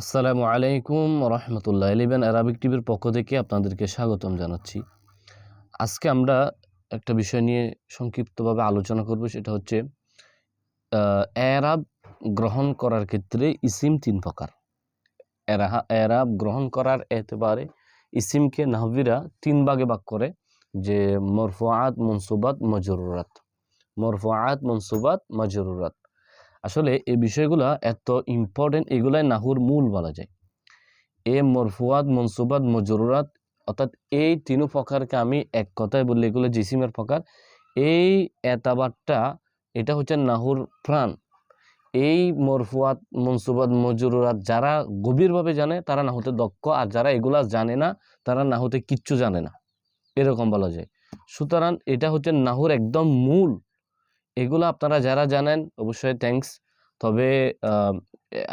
আসসালামু আলাইকুম রহমতুল্লাহ। Eleven Arabic টিভির পক্ষ থেকে আপনাদেরকে স্বাগতম জানাচ্ছি। আজকে আমরা একটা বিষয় নিয়ে সংক্ষিপ্তভাবে আলোচনা করব, সেটা হচ্ছে এরাব গ্রহণ করার ক্ষেত্রে ইসিম তিন প্রকার। এরাহা, এরাব গ্রহণ করার এতেবারে ইসিমকে নাহবিরা তিন ভাগে ভাগ করে, যে মরফুআত, মনসুবাত, মজরুরাত। মরফুআত, মনসুবাত, মজরুরাত। আসলে এই বিষয়গুলা এত ইম্পর্টেন্ট এগুলাই নাহুর মূল বলা যায়। এ মরফুয়াত মনসুবাত মজরুরাত, অর্থাৎ এই তিনু প্রকারকে আমি এক কথায় বললে এগুলো জিসিমের প্রকার। এই এতাবারটা, এটা হচ্ছে নাহুর প্রাণ। এই মরফুয়াত মনসুবাত মজরুরাত যারা গভীরভাবে জানে তারা নাহুতে দক্ষ, আর যারা এগুলা জানে না তারা নাহুতে কিচ্ছু জানে না। এরকম বলা যায়। সুতরাং এটা হচ্ছে নাহুর একদম মূল এগুলো আপনারা যারা জানেন, অবশ্যই থ্যাঙ্কস তবে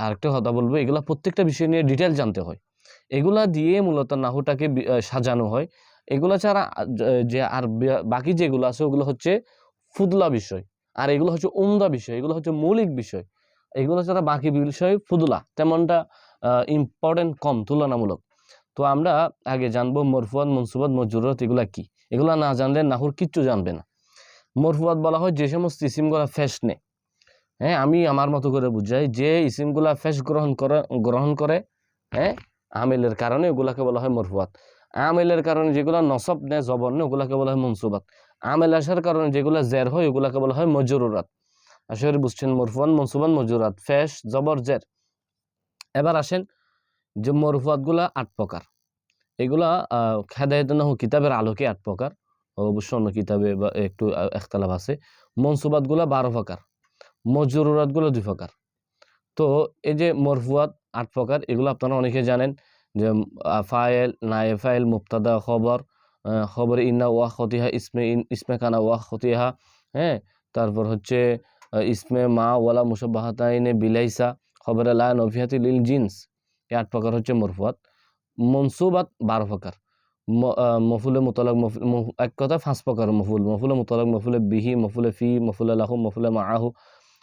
আরেকটা কথা বলব, এগুলো প্রত্যেকটা বিষয় নিয়ে ডিটেল জানতে হয়। এগুলা দিয়ে মূলত নাহুটাকে সাজানো হয়। এগুলো ছাড়া যে আর বাকি যেগুলো আছে, ওগুলো হচ্ছে ফুদলা বিষয়। আর এগুলো হচ্ছে উমদা বিষয়, এগুলো হচ্ছে মৌলিক বিষয়। এগুলো ছাড়া বাকি বিষয় ফুদলা, তেমনটা ইম্পর্টেন্ট কম, তুলনামূলক। তো আমরা আগে জানব মরফুয়াত মনসুবাত মজুরত এগুলা কি? এগুলা না জানলে নাহুর কিচ্ছু জানবে না। মরফুয়াত বলা হয় যে সমস্ত ইসিমগুলা ফেস নেয় হ্যাঁ আমি আমার মতো করে বুঝাই, যে ইসিমগুলা ফেস গ্রহণ করে গ্রহণ করে হ্যাঁ আমিলের কারণে ওগুলাকে বলা হয় মরফুয়াত আমিলের কারণে যেগুলো নসব নেয় জবর নেয় ওগুলাকে বলা হয় মনসুবাত। আমেল আসার কারণে যেগুলো জের হয়, ওগুলাকে বলা হয় মজরুরাত। আসলে বুঝছেন মরফুয়ান মনসুবান মজুরাত ফেস জবর, জের। এবার আসেন যে মরফুয়াতগুলা আট প্রকার। এগুলা খেদায়ত নাহু কিতাবের আলোকে আট প্রকার। অবশ্য অন্য কিতাবে বা একটু আহ, একতলাফ আছে। মনসুবাতগুলা বারো প্রকার মজরুরাতগুলো দুই প্রকার। তো এই যে মরফুয়াত আট প্রকার এগুলো আপনারা অনেকে জানেন যে ফায়েল নায়ে ফায়েল মুক্তাদা খবর খবর ইন্না ওয়া খতিহা ইসমে ইন ইসমে কানা ওয়া খতিহা হ্যাঁ? তারপর হচ্ছে ইসমে মা ওয়ালা মুসবাহাতাইনে বিলাইসা খবর লা নফিয়াতি লিল জিন্স এই আট প্রকার হচ্ছে মরফুয়াত। মনসুবাত বারো প্রকার। মফুলে মুতলাক এক কথা পাঁচ প্রকার মফুল। মফুলে মুতলাক, মফুলে বিহি, মফুলে ফি, মফুলে লাহু, মফুলে মাআহু।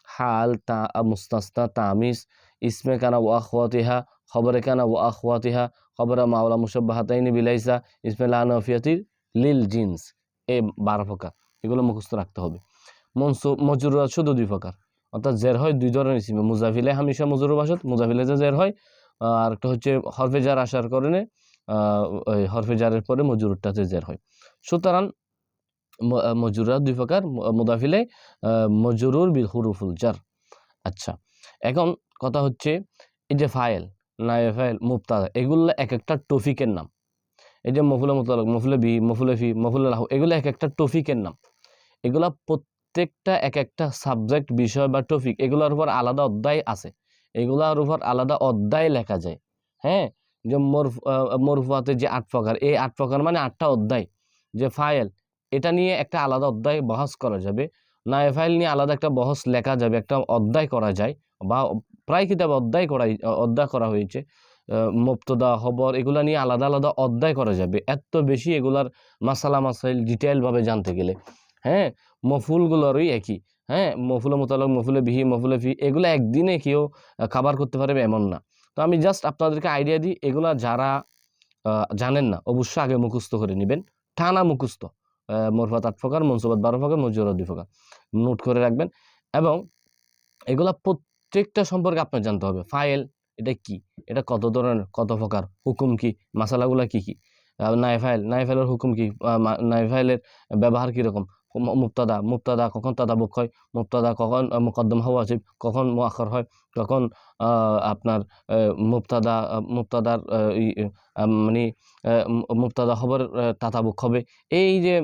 হাল, তা মুস্তাস্তা তামিস ইসমে কানা ওয়া আখওয়াতিহা খবরে কানা ওয়া আখওয়াতিহা খবরে মাওলা মুসব্বাহাতাইনি বিলাইসা ইসমে লা নফিয়াতির লিল জিন্স। এই বারো প্রকার এগুলো মুখস্থ রাখতে হবে। মনসু মজুরা শুধু দুই প্রকার অর্থাৎ জের হয় দুই ধরনের ইসিমে মুজাফিলে হামিশা মজুর বাসত মুজাফিলে যে জের হয় আর একটা হচ্ছে হরফে জার আসার কারণে হরফে জারের পরে মজুরটাতে জের হয়। সুতরাং মজুরা দুই প্রকার মুদাফিলে মজরুর বিল হুরুফুল জার। আচ্ছা এখন কথা হচ্ছে এই যে ফাইল, নায়ে ফাইল মুক্তাদা এগুলো এক একটা টফিকের নাম। এই যে মফুলে মুতালক, মফুলে বি, মফুলে ফি, মফুলে লাহু, এগুলো এক একটা টফিকের নাম। এগুলা প্রত্যেকটা এক একটা সাবজেক্ট, বিষয় বা টপিক এগুলোর উপর আলাদা অধ্যায় আছে। এগুলার উপর আলাদা অধ্যায় লেখা যায়। হ্যাঁ? যে মরফ মরফুয়াতে যে আট প্রকার এই আট প্রকার মানে আটটা অধ্যায়। যে ফাইল এটা নিয়ে একটা আলাদা অধ্যায় বহস করা যাবে। না এ ফাইল নিয়ে আলাদা একটা বহস লেখা যাবে একটা অধ্যায় করা যায় বা প্রায় কিতাব অধ্যায় করা অধ্যায় করা হয়েছে। আহ, মুক্তদা খবর এগুলা নিয়ে আলাদা আলাদা অধ্যায় করা যাবে। এত বেশি এগুলার মাসালা মাসাইল ডিটেলভাবে জানতে গেলে। হ্যাঁ মফুলগুলোরই একই। হ্যাঁ মফুলে মোতালক মফুলে বিহি মফুলে ফি এগুলো একদিনে কেউ খাবার করতে পারবে এমন না। তো আমি জাস্ট আপনাদেরকে আইডিয়া দিই এগুলা যারা জানেন না অবশ্যই আগে মুখস্থ করে নেবেন। টানা মুখস্থ মরফাত আট প্রকার মনসুবাত বারো প্রকার মজুরা দুই প্রকার নোট করে রাখবেন এবং এগুলা প্রত্যেকটা সম্পর্কে আপনার জানতে হবে। ফাইল এটা কি? এটা কত ধরনের কত প্রকার হুকুম কি? মাসালাগুলা কি কি? আহ, নাই ফাইল নাই ফাইলের হুকুম কি? আহ, মা- নাই ফাইলের ব্যবহার কীরকম? মুক্তাদা মুক্তাদা কখন তাদাবুক হয়? মুক্তাদা কখন মুকদ্দম হওয়া উচিত? কখন মুআখর হয়? কখন আপনার মুক্তাদা মুক্তাদার মানে মুক্তাদা খবর তাতাবুক হবে। এই যে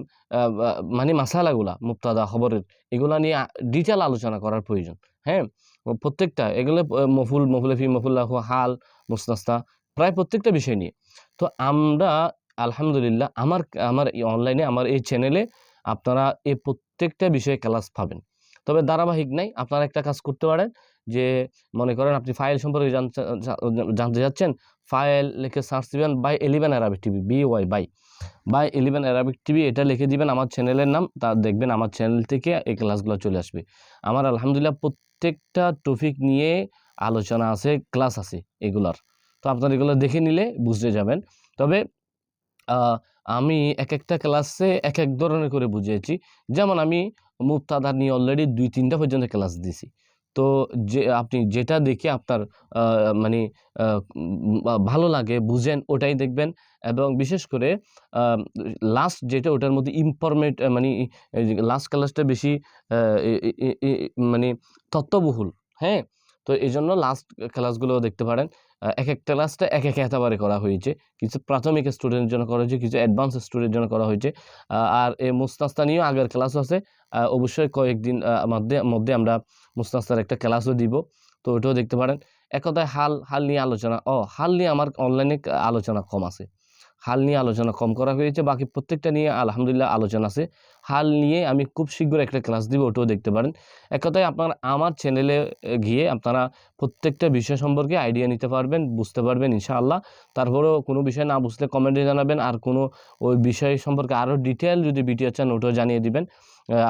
মানে মাসালাগুলা মুক্তাদা খবরের, এগুলা নিয়ে ডিটেল আলোচনা করার প্রয়োজন। হ্যাঁ? প্রত্যেকটা, এগুলো মফুল মফুলেফি মফুল্লাহ হাল মুস্তাস্তা প্রায় প্রত্যেকটা বিষয় নিয়ে। তো আমরা, আলহামদুলিল্লাহ, আমার আমার অনলাইনে আমার এই চ্যানেলে আপনারা এই প্রত্যেকটা বিষয়ে ক্লাস পাবেন। তবে ধারাবাহিক নাই, আপনারা একটা কাজ করতে পারেন যে, মনে করেন আপনি ফাইল সম্পর্কে জানতে যাচ্ছেন ফাইল লিখে সার্চ দিবেন by eleven Arabic TV B Y by by eleven Arabic TV এটা লিখে দিবেন আমার চ্যানেলের নাম, তা দেখবেন আমার চ্যানেল থেকে এই ক্লাসগুলো চলে আসবে। আমার আলহামদুলিল্লাহ প্রত্যেকটা টপিক নিয়ে আলোচনা আছে ক্লাস আছে এগুলার। তো আপনারা এগুলো দেখে নিলে বুঝতে যাবেন। তবে আমি এক একটা ক্লাসে এক এক ধরনের করে বুঝিয়েছি। যেমন আমি মুক্তাদার নিয়ে অলরেডি দুই তিনটা পর্যন্ত ক্লাস দিছি। তো যে আপনি যেটা দেখে আপনার মানে ভালো লাগে বুঝেন ওটাই দেখবেন। এবং বিশেষ করে লাস্ট যেটা ওটার মধ্যে ইম্পরমেন্ট মানে লাস্ট ক্লাসটা বেশি মানে তত্ত্ববহুল হ্যাঁ? তো এই জন্য লাস্ট ক্লাসগুলো দেখতে পারেন। এক একটা ক্লাসটা এক এক একেবারে করা হয়েছে। কিছু প্রাথমিক স্টুডেন্টের জন্য করা হয়েছে, কিছু অ্যাডভান্স স্টুডেন্টের জন্য করা হয়েছে। আর এই মুস্তাস্তা নিয়েও আগের ক্লাস আছে। অবশ্যই কয়েকদিন মধ্যে মধ্যে আমরা মুস্তাস্তার একটা ক্লাসও দিব। তো ওটাও দেখতে পারেন। এক কথায় হাল হাল নিয়ে আলোচনা, ও, হাল নিয়ে আমার অনলাইনে আলোচনা কম আছে। হাল নিয়ে আলোচনা কম করা হয়েছে, বাকি প্রত্যেকটা নিয়ে আলহামদুলিল্লাহ আলোচনা আছে। হাল নিয়ে আমি খুব শীঘ্র একটা ক্লাস দিব, ওটাও দেখতে পারেন। এক কথায় আপনার আমার চ্যানেলে গিয়ে আপনারা প্রত্যেকটা বিষয় সম্পর্কে আইডিয়া নিতে পারবেন, বুঝতে পারবেন ইনশাআল্লাহ। তারপরেও কোনো বিষয় না বুঝলে কমেন্টে জানাবেন, আর কোনো ওই বিষয় সম্পর্কে আরও ডিটেল যদি ভিডিও চান, ওটাও জানিয়ে দিবেন।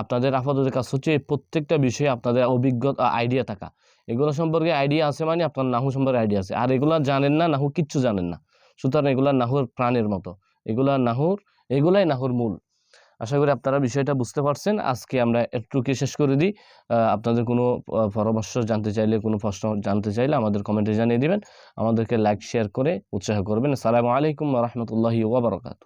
আপনাদের আপাতত কাজ হচ্ছে প্রত্যেকটা বিষয়ে আপনাদের অভিজ্ঞতা আইডিয়া থাকা। এগুলো সম্পর্কে আইডিয়া আছে মানে আপনার নাহু সম্পর্কে আইডিয়া আছে। আর এগুলো জানেন না, নাহু কিচ্ছু জানেন না। সুতরাং এগুলা নাহুর প্রাণের মতো। এগুলা নাহুর, এগুলাই নাহুর মূল। আশা করি আপনারা বিষয়টা বুঝতে পারছেন। আজকে আমরা একটুকে শেষ করে দিই। আপনাদের কোনো পরামর্শ জানতে চাইলে, কোনো প্রশ্ন জানতে চাইলে আমাদের কমেন্টে জানিয়ে দিবেন। আমাদেরকে লাইক শেয়ার করে উৎসাহ করবেন। আসসালামু আলাইকুম রহমতুল্লাহি ওবরাকাত